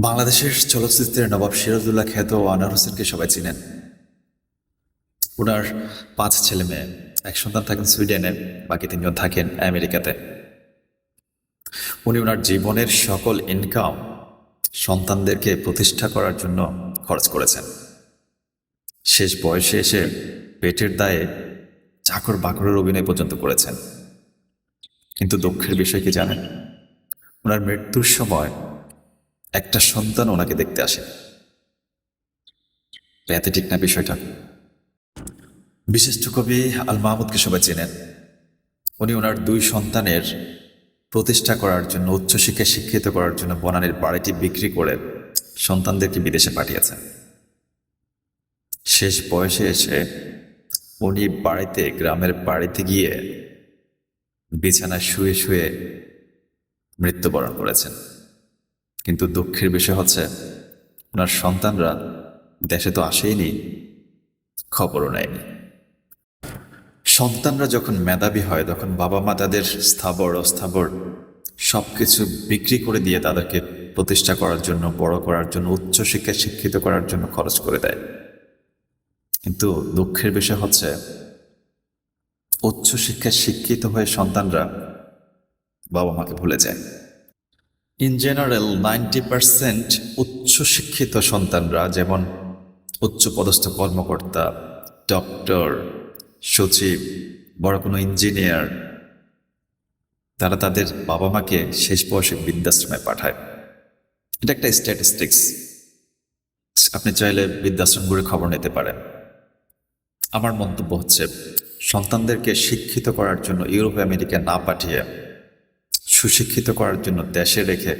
বাংলাদেশের চলচ্চিত্রের নবাব সিরাজুল্লাহ খ্যাত আনার হোসেনকে সবাই চিনেন। ওনার পাঁচ ছেলে মেয়ে, এক সন্তান থাকেন সুইডেনে, বাকি তিনজন থাকেন আমেরিকাতে। উনি ওনার জীবনের সকল ইনকাম সন্তানদেরকে প্রতিষ্ঠা করার জন্য খরচ করেছেন। শেষ বয়সে এসে পেটের দায়ে চাকর বাকরের অভিনয় পর্যন্ত করেছেন। কিন্তু দুঃখের বিষয় কি জানেন? ওনার মৃত্যুর সময় একটা সন্তান ওনাকে দেখতে আসে। প্যাথেটিক না বিষয়টা। বিশিষ্ট কবি আল মাহমুদকে সবাই চেনেন। উনি ওনার দুই সন্তানের প্রতিষ্ঠা করার জন্য উচ্চশিক্ষায় শিক্ষিত করার জন্য বনানীর বাড়িটি বিক্রি করে সন্তানদেরকে বিদেশে পাঠিয়েছেন। শেষ বয়সে এসে উনি বাড়িতে, গ্রামের বাড়িতে গিয়ে বিছানায় শুয়ে শুয়ে মৃত্যুবরণ করেছেন। কিন্তু দুঃখের বিষয় হচ্ছে, ওনার সন্তানরা দেশে তো আসেইনি, খবরও নেয়নি। সন্তানরা যখন মেধাবী হয়, তখন বাবা মা তাদের স্থাবর, অস্থাবর সব কিছু বিক্রি করে দিয়ে তাদেরকে প্রতিষ্ঠা করার জন্য, বড় করার জন্য উচ্চশিক্ষায় শিক্ষিত করার জন্য খরচ করে দেয়। কিন্তু দুঃখের বিষয় হচ্ছে উচ্চশিক্ষায় শিক্ষিত হয়ে সন্তানরা বাবা মাকে ভুলে যায়। ইন জেনারেল নাইনটি পার্সেন্ট উচ্চশিক্ষিত সন্তানরা, যেমন উচ্চপদস্থ কর্মকর্তা ডক্টর সচিব, বড় কোনো ইঞ্জিনিয়ার তারা তাদের বাবা মাকে শেষ বয়সে বৃদ্ধাশ্রমে পাঠায়। এটা একটা স্ট্যাটিস্টিক্স আপনি চাইলে বৃদ্ধাশ্রমগুলির খবর নিতে পারেন। আমার মন্তব্য হচ্ছে, সন্তানদেরকে শিক্ষিত করার জন্য ইউরোপ আমেরিকা না পাঠিয়ে সুশিক্ষিত করার জন্য দেশে রেখে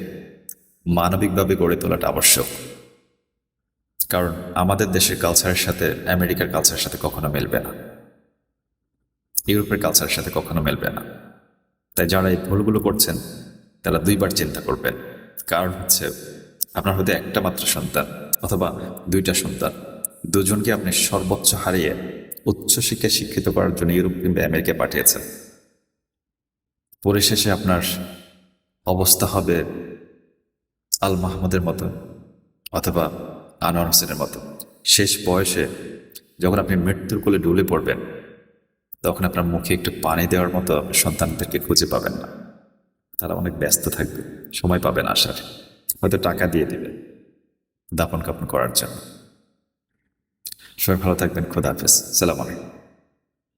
মানবিকভাবে গড়ে তোলাটা আবশ্যক। কারণ আমাদের দেশের কালচারের সাথে আমেরিকার কালচারের সাথে কখনো মেলবে না। ইউরোপের কালচারের সাথে কখনো মেলবে না। তাই যারা এই ভুলগুলো করছেন, তারা দুইবার চিন্তা করবেন। কারণ হচ্ছে, আপনার হয়তো একটা মাত্র সন্তান অথবা দুইটা সন্তান। দুজনকে আপনি সর্বোচ্চ হারিয়ে উচ্চশিক্ষায় শিক্ষিত করার জন্য ইউরোপ কিংবা আমেরিকায় পাঠিয়েছেন। পরিশেষে আপনার অবস্থা হবে আল মাহমুদের মতো অথবা আনোয়ার হোসেনের মতো। শেষ বয়সে যখন আপনি মৃত্যুর কোলে ডুলে পড়বেন, তখন আপনার মুখে একটু পানি দেওয়ার মতো সন্তানদেরকে খুঁজে পাবেন না। তারা অনেক ব্যস্ত থাকবে, সময় পাবেন আসার। হয়তো টাকা দিয়ে দেবে দাপন কাপন করার জন্য। সবাই ভালো থাকবেন, খোদা হাফেজ। সালাম আলাইকুম।